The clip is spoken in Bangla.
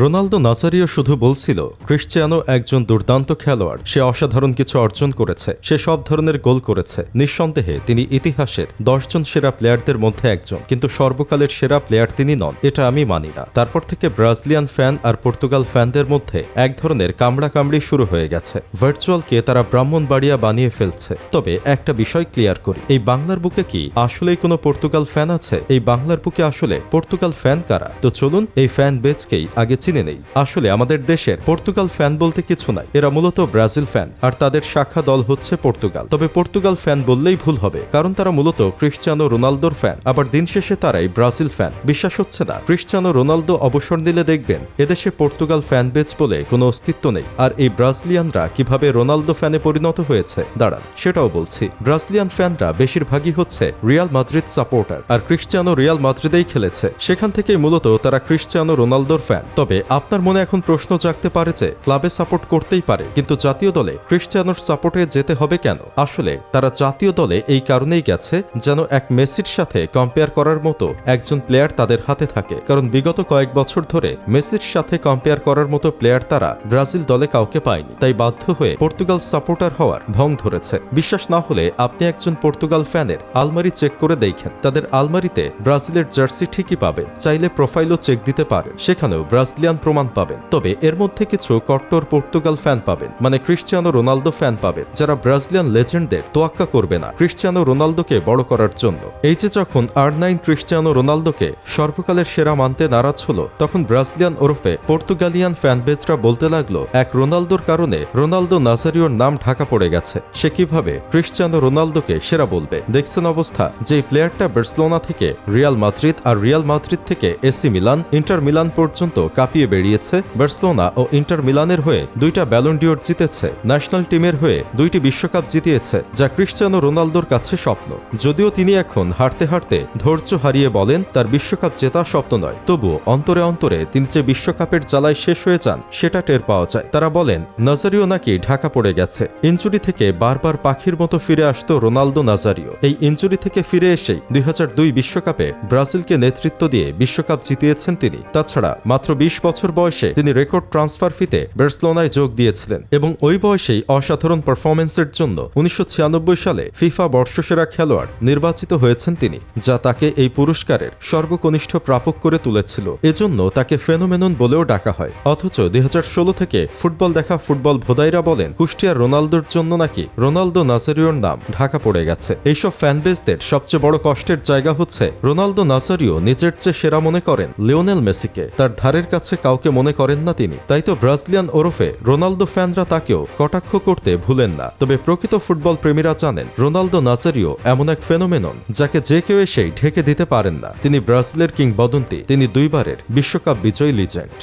রোনালদো নাজারিও শুধু বলছিল, ক্রিশ্চিয়ানো একজন দুর্দান্ত খেলোয়াড়। সে অসাধারণ কিছু অর্জন করেছে। সে সব ধরনের গোল করেছে। নিঃসন্দেহে, তিনি ইতিহাসের দশজন সেরা প্লেয়ারদের মধ্যে একজন। কিন্তু সর্বকালের সেরা প্লেয়ার তিনি নন। এটা আমি মানি না। তারপর থেকে ব্রাজিলিয়ান ফ্যান আর পর্তুগাল ফ্যানদের মধ্যে এক ধরনের কামড়া কামড়ি শুরু হয়ে গেছে। ভার্চুয়ালকে তারা ব্রাহ্মণবাড়িয়া বানিয়ে ফেলছে। তবে একটা বিষয় ক্লিয়ার করি। এই বাংলার বুকে কি আসলেই কোনো পর্তুগাল ফ্যান আছে? এই বাংলার বুকে আসলে পর্তুগাল ফ্যান কারা? তো চলুন এই ফ্যান বেচকেই আগে চিনে নেই। আসলে আমাদের দেশের পর্তুগাল ফ্যান বলতে কিছু নাই। এরা মূলত ব্রাজিল ফ্যান, আর তাদের শাখা দল হচ্ছে পর্তুগাল। তবে পর্তুগাল ফ্যান বললেই ভুল হবে, কারণ তারা মূলত ক্রিশ্চিয়ানো রোনালদোর ফ্যান। আবার দিন শেষে তারাই ব্রাজিল ফ্যান। বিশ্বাস হচ্ছে না, ক্রিশ্চিয়ানো রোনালদো অবসর নিলে দেখবেন, এদেশে পর্তুগাল ফ্যান বেচ বলে কোনো অস্তিত্ব নেই। আর এই ব্রাজিলিয়ানরা কীভাবে রোনালদো ফ্যানে পরিণত হয়েছে? দাঁড়ান, সেটাও বলছি। ব্রাজিলিয়ান ফ্যানরা বেশিরভাগই হচ্ছে রিয়াল মাদ্রিদ সাপোর্টার, আর ক্রিশ্চিয়ানো রিয়াল মাদ্রিদেই খেলেছে। সেখান থেকেই মূলত তারা ক্রিশ্চিয়ানো রোনালদোর ফ্যান। তবে আপনার মনে এখন প্রশ্ন জাগতে পারে যে ক্লাবে সাপোর্ট করতেই পারে, কিন্তু জাতীয় দলে ক্রিশ্চিয়ানোর সাপোর্টে যেতে হবে কেন? আসলে, তারা জাতীয় দলে এই কারণেই গেছে যেন এক মেসির সাথে কম্পেয়ার করার মতো একজন প্লেয়ার তাদের হাতে থাকে। কারণ বিগত কয়েক বছর ধরে মেসির সাথে কম্পেয়ার করার মতো প্লেয়ার তারা ব্রাজিল দলে কাউকে পায়নি। তাই বাধ্য হয়ে পর্তুগাল সাপোর্টার হওয়ার ভং ধরেছে। বিশ্বাস না হলে আপনি একজন পর্তুগাল ফ্যানের আলমারি চেক করে দেখেন। তাদের আলমারিতে ব্রাজিলের জার্সি ঠিকই পাবেন। চাইলে প্রোফাইলও চেক দিতে পারেন। সেখানেও ব্রাজিলিয়ান প্রমাণ পাবেন। তবে এর মধ্যে কিছু কট্টর পর্তুগাল ফ্যান পাবেন মানে ক্রিশ্চিয়ানো রোনালদো ফ্যান পাবেন, যারা ব্রাজিলিয়ান লেজেন্ডদের তোয়াক্কা করবে না ক্রিশ্চিয়ানো রোনালদোকে বড় করার জন্য। এই যে যখন আর নাইন ক্রিশ্চিয়ানো রোনালদোকে সর্বকালের সেরা মানতে নারাজ হলো, তখন ব্রাজিলিয়ান ওরফে পর্তুগালিয়ান ফ্যানবেজরা বলতে লাগল, এক রোনালদোর কারণে রোনালদো নাজারিওর নাম ঢাকা পড়ে গেছে। সে কীভাবে ক্রিশ্চিয়ানো রোনালদোকে সেরা বলবে? দেখছেন অবস্থা যে প্লেয়ারটা বার্সেলোনা থেকে, রিয়াল মাদ্রিদ আর রিয়াল মাদ্রিদ থেকে এসি মিলান, ইন্টার মিলান পর্যন্ত কাঁপিয়ে বেরিয়েছে বার্সেলোনা ও ইন্টার মিলানের হয়ে দুইটা ব্যালন্ডিওর জিতেছে। ন্যাশনাল টিমের হয়ে দুইটি বিশ্বকাপ জিতিয়েছে, যা ক্রিশ্চিয়ানো রোনালদোর কাছে স্বপ্ন। যদিও তিনি এখন হারতে হাঁটতে ধৈর্য হারিয়ে বলেন, তার বিশ্বকাপ জেতা স্বপ্ন নয়। তবুও অন্তরে অন্তরে তিনি যে বিশ্বকাপের জ্বালায় শেষ হয়ে যান, সেটা টের পাওয়া যায়। তারা বলেন, নাজারিও নাকি ঢাকা পড়ে গেছে। ইঞ্জুরি থেকে বারবার পাখির মতো ফিরে আসতো রোনালদো নাজারিও। এই ইঞ্জুরি থেকে ফিরে এসেই দুই বিশ্বকাপে ব্রাজিলকে নেতৃত্ব দিয়ে বিশ্বকাপ জিতিয়েছেন তিনি। তাছাড়া মাত্র বিশ বছর বয়সে তিনি রেকর্ড ট্রান্সফার ফিতে বার্সেলোনায় যোগ দিয়েছিলেন এবং ওই বয়সেই অসাধারণ পারফরমেন্সের জন্য উনিশশো ছিয়ানব্বই সালে ফিফা বর্ষসেরা খেলোয়াড় নির্বাচিত হয়েছেন তিনি, যা তাকে এই পুরস্কারের সর্বকনিষ্ঠ প্রাপক করে তুলেছিল। এজন্য তাকে ফেনোমেনন বলেও ডাকা হয়। অথচ দুই হাজার ষোলো থেকে ফুটবল দেখা ফুটবল ভোদাইরা বলেন কুষ্টিয়ার রোনালদোর জন্য নাকি রোনালদো নাজারিওর নাম ঢাকা পড়ে গেছে। এইসব ফ্যানবেজদের সবচেয়ে বড় কষ্টের জায়গা হচ্ছে, রোনালদো নাজারিও নিজের চেয়ে সেরা মনে করেন লিওনেল মেসিকে। তার ধারের কাছে কাউকে মনে করেন না তিনি। তাই তো ব্রাজিলিয়ান ওরফে রোনালদো ফ্যানরা তাকেও কটাক্ষ করতে ভুলেন না। তবে প্রকৃত ফুটবল প্রেমীরা জানেন, রোনালদো নাজারিও এমন এক ফেনোমেনন যাকে যে কেউ এসেই ঢেকে দিতে পারেন না। তিনি ব্রাজিলের কিংবদন্তি, তিনি দুইবারের বিশ্বকাপ বিজয়ী লিজেন্ড।